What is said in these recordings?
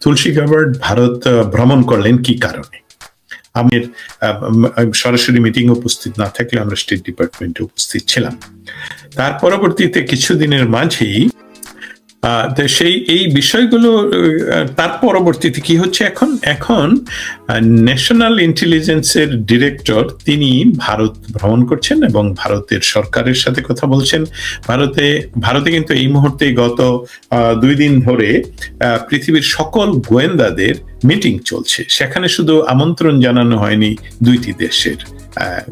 তুলসী Gabbard Bharat ভ্রমণ করলেন কি কারণে? আমির সরাসরি মিটিং উপস্থিত না থাকলে আমরা স্টেট ডিপার্টমেন্টে উপস্থিত ছিলাম। তার পরবর্তীতে কিছুদিনের মাঝেই সেই এই বিষয়গুলো তার পরবর্তীতে কি হচ্ছে এখন? এখন ন্যাশনাল ইন্টেলিজেন্সের ডিরেক্টর তিনি ভারত ভ্রমণ করছেন এবং ভারতের সরকারের সাথে কথা বলছেন। ভারতে ভারতে কিন্তু এই মুহূর্তে গত দুই দিন ধরে পৃথিবীর সকল গোয়েন্দাদের মিটিং চলছে। সেখানে শুধু আমন্ত্রণ জানানো হয়নি দুইটি দেশের।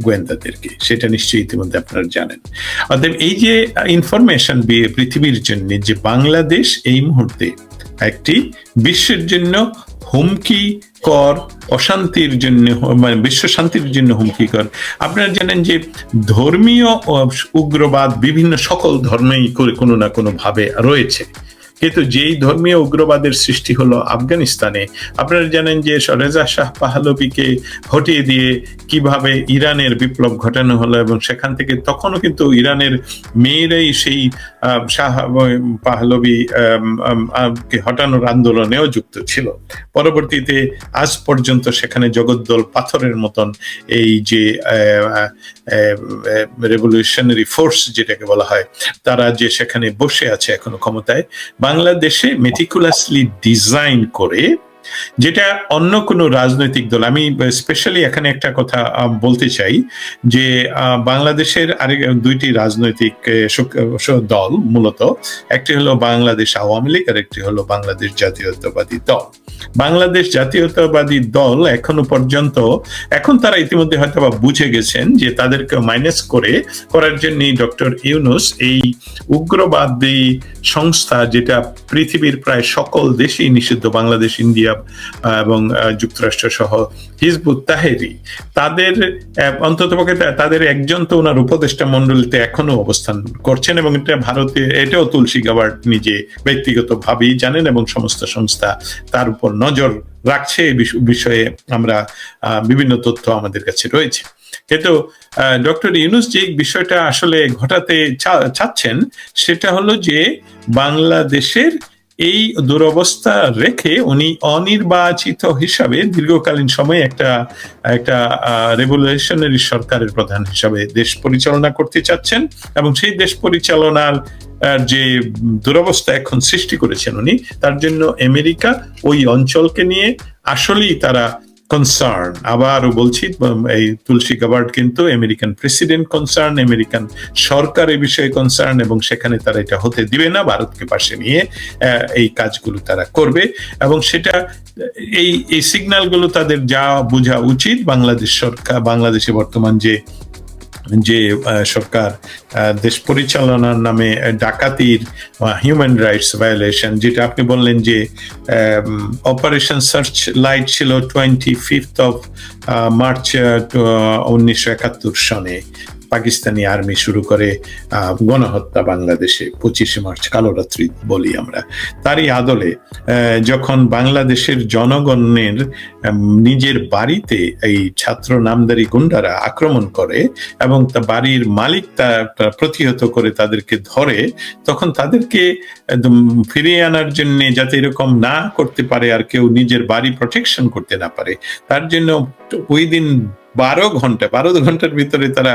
গোয়েন্দাদেরকে। সেটা নিশ্চয়ই ইতিমধ্যে আপনারা জানেন। অতএব এই যে ইনফরমেশন পৃথিবীর জন্য যে বাংলাদেশ এই মুহূর্তে একটি বিশ্বের জন্য হুমকি কর, অশান্তির জন্য মানে বিশ্ব শান্তির জন্য হুমকি কর। আপনারা জানেন যে ধর্মীয়, উগ্রবাদ বিভিন্ন সকল ধর্মেই করে কোনো না কোনো ভাবে রয়েছে। কিন্তু যেই ধর্মীয় উগ্রবাদের সৃষ্টি হলো আফগানিস্তানে, আপনারা জানেন যে রেজা শাহ পাহলবিকে হটিয়ে দিয়ে কীভাবে ইরানের বিপ্লব ঘটানো হলো এবং সেখান থেকে তখনও কিন্তু ইরানের মেয়েরাই সেই শাহ পাহলবি হটানোর আন্দোলনেও যুক্ত ছিল। পরবর্তীতে আজ পর্যন্ত সেখানে জগদ্দল পাথরের মতন এই যে রেভলিউশনারি ফোর্স যেটাকে বলা হয়, তারা যে সেখানে বসে আছে এখনও ক্ষমতায় বাংলাদেশে মেটিকুলাসলি ডিজাইন করে যেটা অন্য কোনো রাজনৈতিক দল, আমি স্পেশালি এখানে একটা কথা বলতে চাই যে বাংলাদেশের আরেক, দুইটি রাজনৈতিক দল মূলত, একটি হলো বাংলাদেশ আওয়ামী লীগ আর একটি হলো বাংলাদেশ জাতীয়তাবাদী দল। বাংলাদেশ জাতীয়তাবাদী দল এখনও পর্যন্ত, এখন তারা ইতিমধ্যে হয়তো বা বুঝে গেছেন যে তাদেরকে মাইনাস করে করার জন্য ডক্টর ইউনুস এই উগ্রবাদী সংস্থা, যেটা পৃথিবীর প্রায় সকল দেশেই নিষিদ্ধ, বাংলাদেশ, ইন্ডিয়া আহ, এবং যুক্তরাষ্ট্র সহ হিজবুত তাহেরি তাদের অন্তত তাদের একজন তো ওনার উপদেষ্টা মন্ডলীতে এখনও অবস্থান করছেন এবং এটা ভারতে এটাও তুলসী গাবার্ড নিজে ব্যক্তিগত ভাবেই জানেন এবং সমস্ত সংস্থা তার উপর নজর রাখছে এই বিষয়ে আমরা বিভিন্ন তথ্য আমাদের কাছে রয়েছে। কিন্তু ডক্টর ইউনুস যে বিষয়টা আসলে ঘটাতে চাচ্ছেন সেটা হলো যে বাংলাদেশের এই দুরবস্থা রেখে উনি অনির্বাচিত হিসাবে দীর্ঘকালীন সময়ে একটা একটা রেভলিউশনারি সরকারের প্রধান হিসাবে দেশ পরিচালনা করতে চাচ্ছেন এবং সেই দেশ পরিচালনার যে দুরবস্থা এখন সৃষ্টি করেছেন উনি, তার জন্য আমেরিকা ওই অঞ্চলকে নিয়ে আসলেই তারা কনসার্ন আবারও বলছি এই তুলসী গাবার্ড কিন্তু আমেরিকান প্রেসিডেন্ট কনসার্ন আমেরিকান সরকার এ বিষয়ে কনসার্ন এবং সেখানে তারা এটা হতে দিবে না। ভারতকে পাশে নিয়ে এই কাজগুলো তারা করবে, এবং সেটা, এই এই সিগন্যালগুলো তাদের যা বোঝা উচিত, বাংলাদেশ সরকার, বাংলাদেশে বর্তমান যে যে সরকার দেশ পরিচালনার নামে ডাকাতির হিউম্যান রাইটস ভায়োলেশন যেটা আপনি বললেন যে অপারেশন সার্চ লাইট ছিল টোয়েন্টি ফিফথ অফ মার্চ উনিশশো একাত্তর সনে পাকিস্তানি আর্মি শুরু করে গণহত্যা বাংলাদেশে পঁচিশে মার্চ কালোরাত্রি বলি আমরা। তারই আদলে যখন বাংলাদেশের জনগণের নিজের বাড়িতে এই ছাত্র নামদারি গুন্ডারা আক্রমণ করে এবং তা বাড়ির মালিক তা প্রতিহত করে তাদেরকে ধরে, তখন তাদেরকে ফিরিয়ে আনার জন্য যাতে এরকম না করতে পারে আর কেউ নিজের বাড়ি প্রোটেকশন করতে না পারে, তার জন্য ওই দিন বারো ঘণ্টা, বারো ঘণ্টার ভিতরে তারা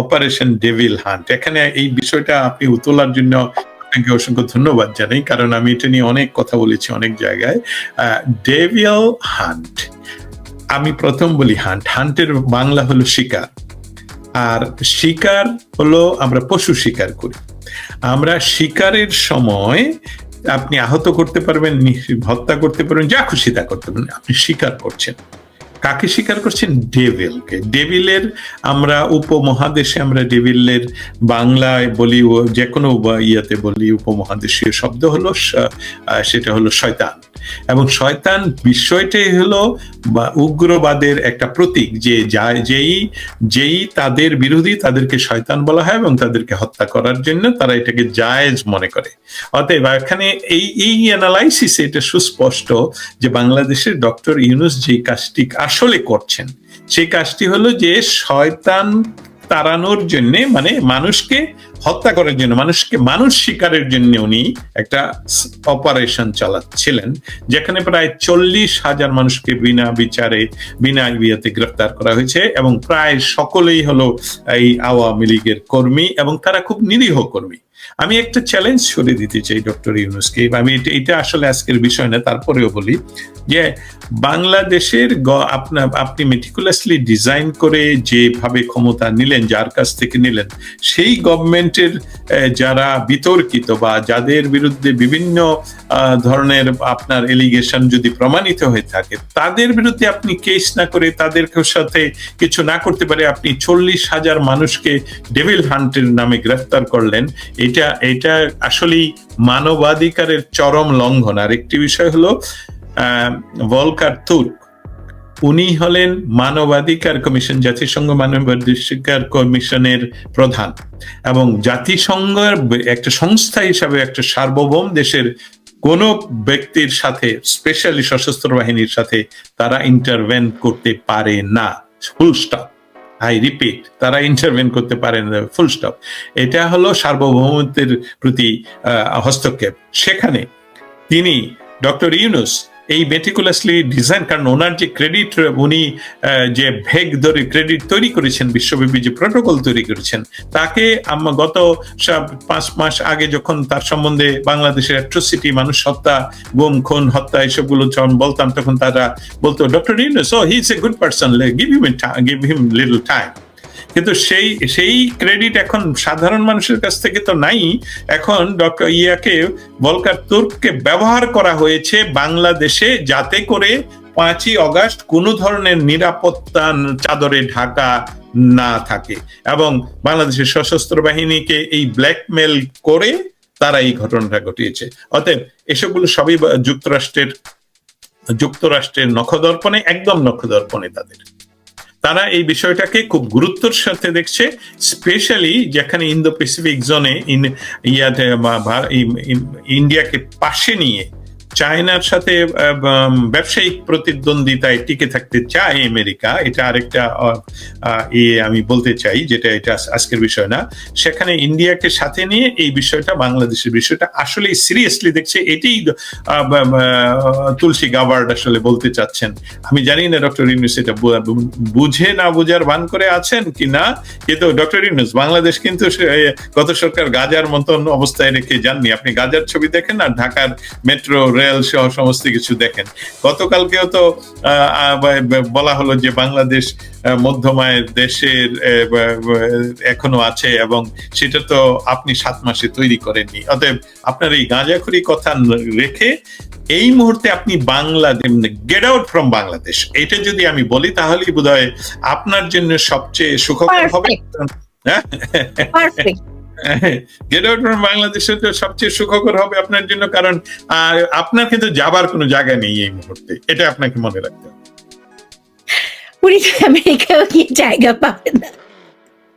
অপারেশন ডেভিল হান্ট এখানে এই বিষয়টা আপনি উতলার জন্য আপনাকে অসংখ্য ধন্যবাদ জানাই, কারণ আমি এটা নিয়ে অনেক কথা বলেছি অনেক জায়গায়। ডেভিল হান্ট আমি প্রথম বলি হান্ট হান্টের বাংলা হলো শিকার। আর শিকার হলো আমরা পশু শিকার করি। আমরা শিকারের সময় আপনি আহত করতে পারবেন হত্যা করতে পারবেন, যা খুশি তা করতে পারবেন, আপনি শিকার করছেন। কাকে স্বীকার করছেন? ডেভিলকে। ডেভিলের আমরা উপমহাদেশে আমরা ডেভিলের বাংলায় বলি যে কোনো ইয়াতে বলি উপমহাদেশীয় শব্দ হলো সেটা হলো শয়তান। এবং শয়তান বিষয়টাই হলো উগ্রবাদের একটা প্রতীক যে যেই যেই তাদের বিরোধী তাদেরকে শয়তান বলা হয় এবং তাদেরকে হত্যা করার জন্য তারা এটাকে জায়েজ মনে করে। অতএব এখানে এই এই অ্যানালাইসিসে এটা সুস্পষ্ট যে বাংলাদেশের ডক্টর ইউনুস যে কাজটি আসলে করছেন, সেই কাজটি হলো যে শয়তান তাড়ানোর জন্যে মানে মানুষকে হত্যা করার জন্য, মানুষকে, মানুষ শিকারের জন্য উনি একটা অপারেশন চালাচ্ছিলেন, যেখানে প্রায় চল্লিশ হাজার মানুষকে বিনা বিচারে, বিনা বিয়েতে গ্রেফতার করা হয়েছে এবং প্রায় সকলেই হলো এই আওয়ামী লীগের কর্মী এবং তারা খুব নিরীহ কর্মী। আমি একটা চ্যালেঞ্জ ছড়ে দিতে চাই ডক্টর ইউনুসকে। আমি এটা আসলে আজকের বিষয় না, তারপরেও বলি যে, বাংলাদেশের আপনার আপনি মেটিকুলাসলি ডিজাইন করে যেভাবে ক্ষমতা নিলেন, যার কাছ থেকে নিলেন, সেই গভর্নমেন্টের যারা বিতর্কিত বা যাদের বিরুদ্ধে বিভিন্ন ধরনের আপনার এলিগেশন যদি প্রমাণিত হয়ে থাকে, তাদের বিরুদ্ধে আপনি কেস না করে তাদের সাথে কিছু না করতে পারে। আপনি চল্লিশ হাজার মানুষকে ডেভিল হান্টের নামে গ্রেফতার করলেন। এটা এটা আসলেই মানবাধিকারের চরম লঙ্ঘন। আর একটি বিষয় হলো ভলকার তুর্ক, উনি হলেন মানবাধিকার কমিশন, জাতিসংঘ মানবাধিকার কমিশনের প্রধান এবং জাতিসংঘের একটা সংস্থা হিসাবে একটা সার্বভৌম দেশের কোন ব্যক্তির সাথে স্পেশালি সশস্ত্র বাহিনীর সাথে তারা ইন্টারভেন করতে পারে না। ফুল স্টপ আই রিপিট তারা ইন্টারভেন করতে পারেন ফুল স্টপ এটা হলো সার্বভৌমত্বের প্রতি হস্তক্ষেপ। সেখানে তিনি ডক্টর ইউনুস এই মেটিকুলাসলি ডিজাইন কারণ ওনার যে ক্রেডিট উনি যে ভেগ ধরে ক্রেডিট তৈরি করেছেন, বিশ্বব্যাপী যে প্রোটোকল তৈরি করেছেন, তাকে আমরা গত পাঁচ মাস আগে যখন তার সম্বন্ধে বাংলাদেশের অ্যাট্রোসিটি মানুষ হত্যা, গুম, খুন, হত্যা এসবগুলো যখন বলতাম, তখন তারা বলতো doctor Yunus O he is a good person give him give him little time কিন্তু সেই সেই ক্রেডিট এখন সাধারণ মানুষের কাছ থেকে তো নাই। এখন ডক্টর ইয়াকে, বলকার তুর্ককে ব্যবহার করা হয়েছে বাংলাদেশে যাতে করে পাঁচই অগাস্ট কোনো ধরনের নিরাপত্তা চাদরে ঢাকা না থাকে। এবং বাংলাদেশের সশস্ত্র বাহিনীকে এই ব্ল্যাকমেল করে তারা এই ঘটনাটা ঘটিয়েছে। অতএব এসবগুলো সবই যুক্তরাষ্ট্রের যুক্তরাষ্ট্রের নখদর্পণে, একদম নখদর্পণে তাদের। তারা এই বিষয়টাকে খুব গুরুত্বের সাথে দেখছে, স্পেশালি যেখানে ইন্দো প্যাসিফিক জোনে ইন ইয়াতে ইন্ডিয়াকে পাশে নিয়ে চায়নার সাথে ব্যবসায়িক প্রতিদ্বন্দ্বিতায় টিকে থাকতে চায় আমেরিকা, এটা আরেকটা ইয়ে আমি বলতে চাই, যেটা এটা আজকের বিষয় না। সেখানে ইন্ডিয়াকে সাথে নিয়ে এই বিষয়টা, বাংলাদেশের বিষয়টা আসলে সিরিয়াসলি দেখছে, এটাই তুলসী গাবার্ড আসলে বলতে চাচ্ছেন। আমি জানি না ডক্টর ইউনুস এটা বুঝে না বুঝার ভান করে আছেন কি না কিন্তু ডক্টর ইউনুস, বাংলাদেশ কিন্তু গত সরকার গাজার মতন অবস্থায় রেখে যাননি। আপনি গাজার ছবি দেখেন আর ঢাকার মেট্রো, রেল সহ সমস্ত কিছু দেখেন। গতকালকেও তো বলা হলো যে বাংলাদেশ মধ্যমায়ের দেশের এখনও আছে এবং সেটা তো আপনি সাত মাসে তৈরি করেননি। অতএব আপনার এই গাঁজাখুরি কথা রেখে এই মুহূর্তে আপনি Bangladesh get out from Bangladesh. এটা যদি আমি বলি তাহলেই বোধ আপনার জন্য সবচেয়ে সুখকর হবে। হ্যাঁ? গেট আউট ফ্রম বাংলাদেশে তো সবচেয়ে সুখকর হবে আপনার জন্য কারণ আপনার কিন্তু যাবার কোনো জায়গা নেই এই মুহূর্তে। এটা আপনাকে মনে রাখতে হবে। উনি তো আমেরিকাও কি জায়গা পাবে না।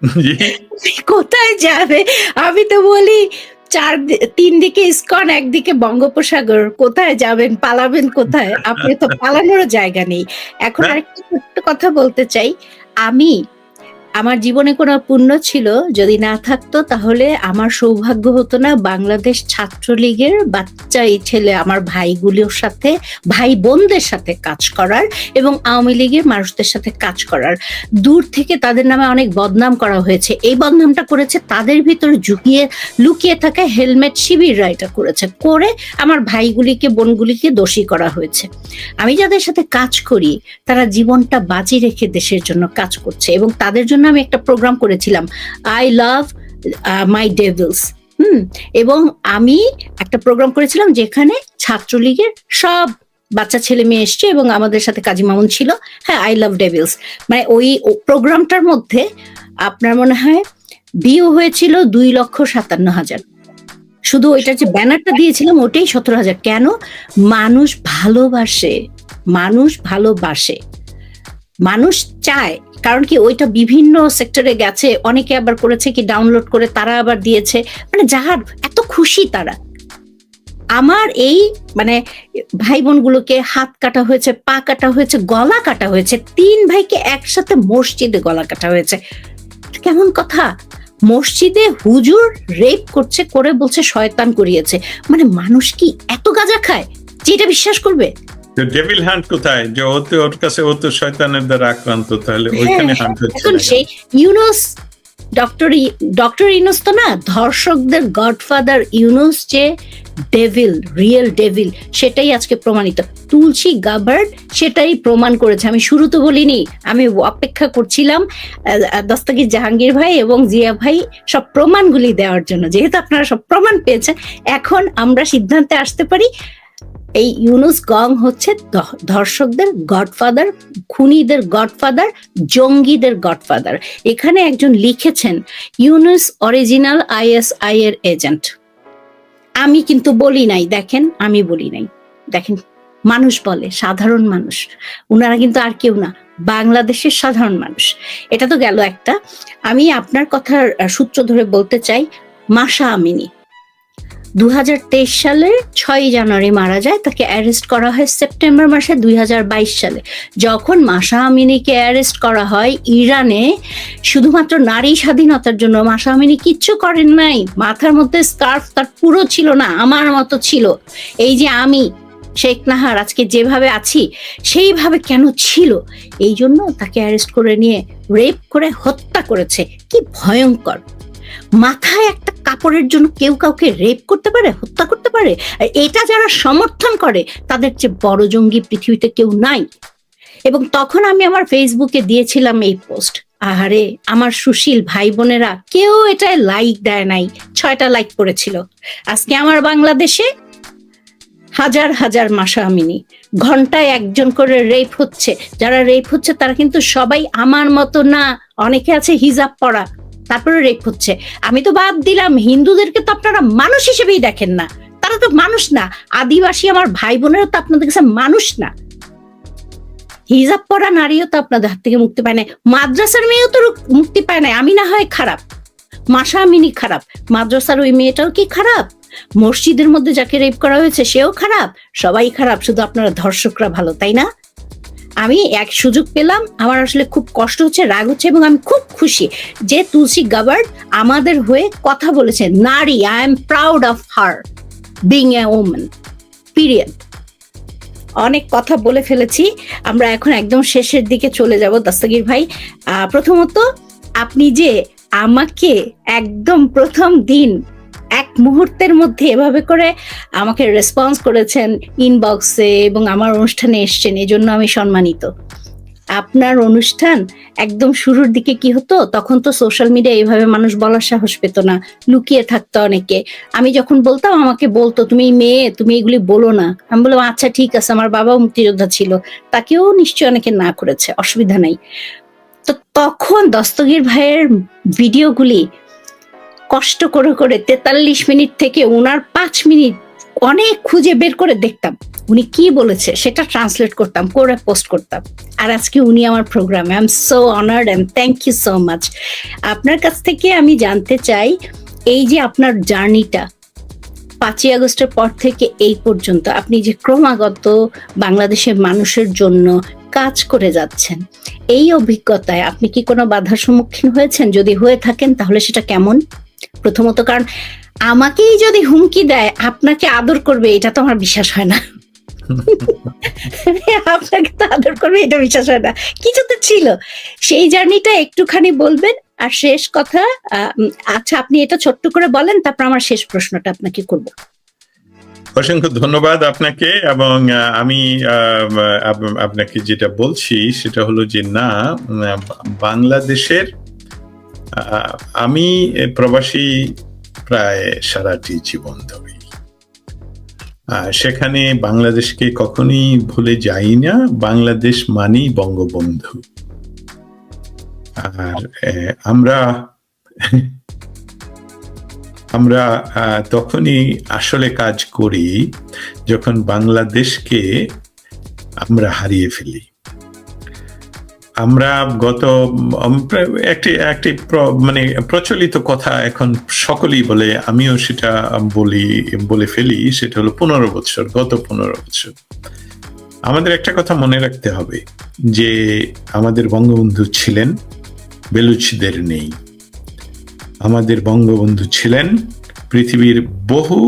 কোথায় যাবে? আমি তো বলি চার তিন দিকে ইস্কন একদিকে বঙ্গোপসাগর। কোথায় যাবেন পালাবেন কোথায়? আপনি তো পালানোর জায়গা নেই। এখন আরেকটা ছোট্ট কথা বলতে চাই। আমি আমার জীবনে কোনো পুণ্য ছিল, যদি না থাকতো তাহলে আমার সৌভাগ্য হতো না বাংলাদেশ ছাত্রলীগের বাচ্চা এই ছেলে আমার ভাইগুলির সাথে ভাই বোনদের সাথে কাজ করার এবং আওয়ামী লীগের মানুষদের সাথে কাজ করার। দূর থেকে তাদের নামে অনেক বদনাম করা হয়েছে। এই বদনামটা করেছে তাদের ভিতরে ঝুঁকিয়ে লুকিয়ে থাকা হেলমেট শিবিররা এটা করেছে। করে আমার ভাইগুলিকে, বোনগুলিকে দোষী করা হয়েছে। আমি যাদের সাথে কাজ করি, তারা জীবনটা বাজি রেখে দেশের জন্য কাজ করছে এবং তাদের জন্য জন্য আমি একটা প্রোগ্রাম করেছিলাম। I love my devils hmm? এবং আমি একটা প্রোগ্রাম করেছিলাম যেখানে ছাত্রলীগের সব বাচ্চা ছেলে মেয়ে এসছে এবং আমাদের সাথে কাজী মামুন ছিল। হ্যাঁ আই লাভ ডেভিলস মানে ওই প্রোগ্রামটার মধ্যে আপনার মনে হয় ভিউ হয়েছিল দুই লক্ষ সাতান্ন হাজার। শুধু ওইটার যে ব্যানারটা দিয়েছিলাম ওটাই সতেরো হাজার। কেন? মানুষ ভালোবাসে। মানুষ ভালোবাসে। মানুষ চায় কারণ কি ওইটা বিভিন্ন সেক্টরে গেছে, অনেকে আবার করেছে কি ডাউনলোড করে তারা আবার দিয়েছে। মানে যাহার, এত খুশি তারা। আমার এই মানে ভাই বোনগুলোকে হাত কাটা হয়েছে, পা কাটা হয়েছে, গলা কাটা হয়েছে, তিন ভাইকে একসাথে মসজিদে গলা কাটা হয়েছে। কেমন কথা? মসজিদে হুজুর রেপ করছে, করে বলছে, শয়তান করিয়েছে। মানে মানুষ কি এত গাজা খায়? যে এটা বিশ্বাস করবে? তো ডেভিল হান্ট কোথায়? যে ও তো ওর কাছে ও তো শয়তানের দ্বারা আক্রান্ত তাহলে ওইখানে হান্ট হচ্ছে হ্যাঁ, এখন। সেই ইউনুস ডক্টর ডক্টর ইউনুস তো না ধর্ষকদের গডফাদার ইউনুস যে ডেভিল রিয়েল ডেভিল সেটাই আজকে প্রমাণিত। তুলসী সেটাই প্রমাণ করেছে। আমি শুরু তো বলিনি আমি অপেক্ষা করছিলাম আহ, জাহাঙ্গীর ভাই এবং জিয়া ভাই সব প্রমাণগুলি দেওয়ার জন্য। যেহেতু আপনারা সব প্রমাণ পেয়েছেন এখন আমরা সিদ্ধান্তে আসতে পারি এই ইউনুস গং হচ্ছে ধর্ষকদের গডফাদার, খুনিদের গডফাদার, জঙ্গিদের গডফাদার। এখানে একজন লিখেছেন, ইউনুস অরিজিনাল আইএসআই এর এজেন্ট। আমি কিন্তু বলি নাই, দেখেন, আমি বলি নাই। দেখেন, মানুষ বলে, সাধারণ মানুষ। উনারা কিন্তু আর কেউ না, বাংলাদেশের সাধারণ মানুষ। এটা তো গেল একটা। আমি আপনার কথার সূত্র ধরে বলতে চাই, মাসা আমিনী। দু সালের ছয় জানুয়ারি মারা যায়, তাকে অ্যারেস্ট করা হয় সেপ্টেম্বর মাসে দুই হাজার বাইশ সালে। যখন মাসা আমিনীকে অ্যারেস্ট করা হয় ইরানে, শুধুমাত্র নারী স্বাধীনতার জন্য মাসা আমিনী কিচ্ছু করেন নাই। মাথার মধ্যে স্কার্ফ তার পুরো ছিল না, আমার মতো ছিল। এই যে আমি, শেখ নাহার, আজকে যেভাবে আছি, সেইভাবে কেন ছিল? এই জন্য তাকে অ্যারেস্ট করে নিয়ে রেপ করে হত্যা করেছে। কি ভয়ঙ্কর। মাথায় একটা কাপড়ের জন্য কেউ কাউকে রেপ করতে পারে, হত্যা করতে পারে এটা যারা সমর্থন করে, তাদের চেয়ে বড় জঙ্গি পৃথিবীতে কেউ নাই। এবং তখন আমি আমার ফেসবুকে দিয়েছিলাম এই পোস্ট আহারে, আমার সুশীল ভাই বোনেরা কেউ এটায় লাইক দেয় নাই, ছয়টা লাইক করেছিল। আজকে আমার বাংলাদেশে হাজার হাজার মাসা আমিনি ঘন্টায় একজন করে রেপ হচ্ছে। যারা রেপ হচ্ছে, তারা কিন্তু সবাই আমার মতো না। অনেকে আছে হিজাব পরা তারপরে রেপ হচ্ছে। আমি তো বাদ দিলাম, হিন্দুদেরকে তো আপনারা মানুষ হিসেবেই দেখেন না। তারা তো মানুষ না। আদিবাসী আমার ভাই বোনেরা তো আপনাদের কাছে মানুষ না। হিজাব পরা নারীও তো আপনাদের হাত থেকে মুক্তি পায় না মাদ্রাসার মেয়েও তো মুক্তি পায় না আমি না হয় খারাপ। মাসা আমিনি খারাপ। মাদ্রাসার ওই মেয়েটাও কি খারাপ? মসজিদের মধ্যে যাকে রেপ করা হয়েছে, সেও খারাপ। সবাই খারাপ। শুধু আপনারা ধর্ষকরা ভালো, তাই না? আমি এক সুযোগ পেলাম, আমার আসলে খুব কষ্ট হচ্ছে, রাগ হচ্ছে এবং আমি খুব খুশি যে তুলসী গাবার্ড আমাদের হয়ে কথা বলেছে, নারী I am proud of her being a women period অনেক কথা বলে ফেলেছি, আমরা এখন একদম শেষের দিকে চলে যাব দস্তগীর ভাই। প্রথমত, আপনি যে আমাকে একদম প্রথম দিন এক মুহূর্তের মধ্যে এভাবে করে আমাকে রেসপন্স করেছেন ইনবক্সে এবং আমার অনুষ্ঠানে এসছেন এই জন্য আমি সম্মানিত। আপনার অনুষ্ঠান একদম শুরুর দিকে কি হতো? তখন তো সোশ্যাল মিডিয়া এইভাবে মানুষ বলার সাহস পেত না, লুকিয়ে থাকতো অনেকে। আমি যখন বলতাম, আমাকে বলতো, তুমি মেয়ে, তুমি এগুলি বলো না। আমি বললাম আচ্ছা ঠিক আছে। আমার বাবাও মুক্তিযোদ্ধা ছিল। তাকেও নিশ্চয়ই অনেকে না করেছে, অসুবিধা নাই। তো তখন দস্তগীর ভাইয়ের ভিডিওগুলি কষ্ট করে করে তেতাল্লিশ মিনিট থেকে উনার পাঁচ মিনিট অনেক খুঁজে বের করে দেখতাম। উনি কি বলেছে সেটা ট্রান্সলেট করতাম, করে পোস্ট করতাম। আর আজকে উনি আমার প্রোগ্রামে I am so honoured and thank you so much আপনার কাছ থেকে আমি জানতে চাই, এই যে আপনার জার্নিটা, পাঁচই আগস্টের পর থেকে এই পর্যন্ত আপনি যে ক্রমাগত বাংলাদেশের মানুষের জন্য কাজ করে যাচ্ছেন, এই অভিজ্ঞতায় আপনি কি কোনো বাধার সম্মুখীন হয়েছেন? যদি হয়ে থাকেন তাহলে সেটা কেমন? প্রথমত কারণ আমাকেই যদি হুমকি দেয়, আপনাকে আদর করবে, এটা তো আমার বিশ্বাস হয় না। আপনাকে তো আদর করবে, এটা বিশ্বাস হয় না। কিছু তো ছিল। সেই জার্নিটা একটুখানি বলবেন, আর শেষ কথা আচ্ছা আপনি এটা ছোট্ট করে বলেন, তারপর আমার শেষ প্রশ্নটা আপনাকে করব। অসংখ্য ধন্যবাদ আপনাকে, এবং আমি আপনাকে যেটা বলছি, সেটা হলো যে না বাংলাদেশের আমি প্রবাসী প্রায় সারাটি জীবন ধরে। সেখানে বাংলাদেশকে কখনোই ভুলে যাই না। বাংলাদেশ মানেই বঙ্গবন্ধু। আর আমরা আমরা তখনই আসলে কাজ করি যখন বাংলাদেশকে আমরা হারিয়ে ফেলি। আমরা গত একটি একটি মানে প্রচলিত কথা এখন সকলেই বলে, আমিও সেটা বলি, বলে ফেলি, সেটা হলো পনেরো বছর, গত পনেরো বছর। আমাদের একটা কথা মনে রাখতে হবে, যে আমাদের বঙ্গবন্ধু ছিলেন, বেলুচিদের নেই। আমাদের বঙ্গবন্ধু ছিলেন পৃথিবীর বহু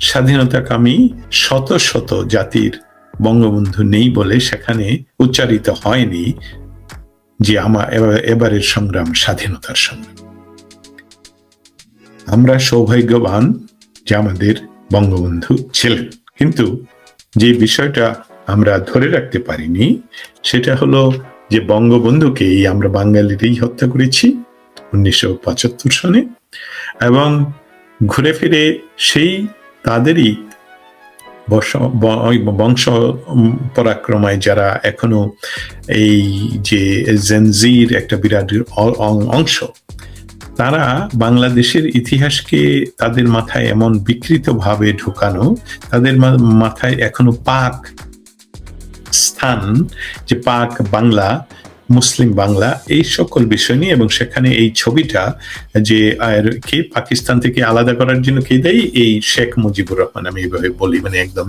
স্বাধীনতাকামী শত শত জাতির বঙ্গবন্ধু নেই বলে সেখানে উচ্চারিত হয়নি যে আমার এবার- এবারের সংগ্রাম, স্বাধীনতার সংগ্রাম। আমরা সৌভাগ্যবান যে আমাদের বঙ্গবন্ধু ছিলেন। কিন্তু যে বিষয়টা আমরা ধরে রাখতে পারিনি, সেটা হলো যে বঙ্গবন্ধুকেই আমরা বাঙালিরই হত্যা করেছি উনিশশো পঁচাত্তর সনে এবং ঘুরে ফিরে সেই তাদেরই বংশ পরাক্রমায় যারা এখনও এই যে জেনজির একটা বিরাট অংশ, তারা বাংলাদেশের ইতিহাসকে তাদের মাথায় এমন বিকৃত ভাবে ঢুকানো, তাদের মাথায় এখনও পাক স্থান যে পাক বাংলা মুসলিম বাংলা এই সকল বিষয় নিয়ে এবং সেখানে এই ছবিটা যে, আর কে পাকিস্তান থেকে আলাদা করার জন্য কে দেয়, এই শেখ মুজিবুর রহমান আমি এইভাবে বলি মানে একদম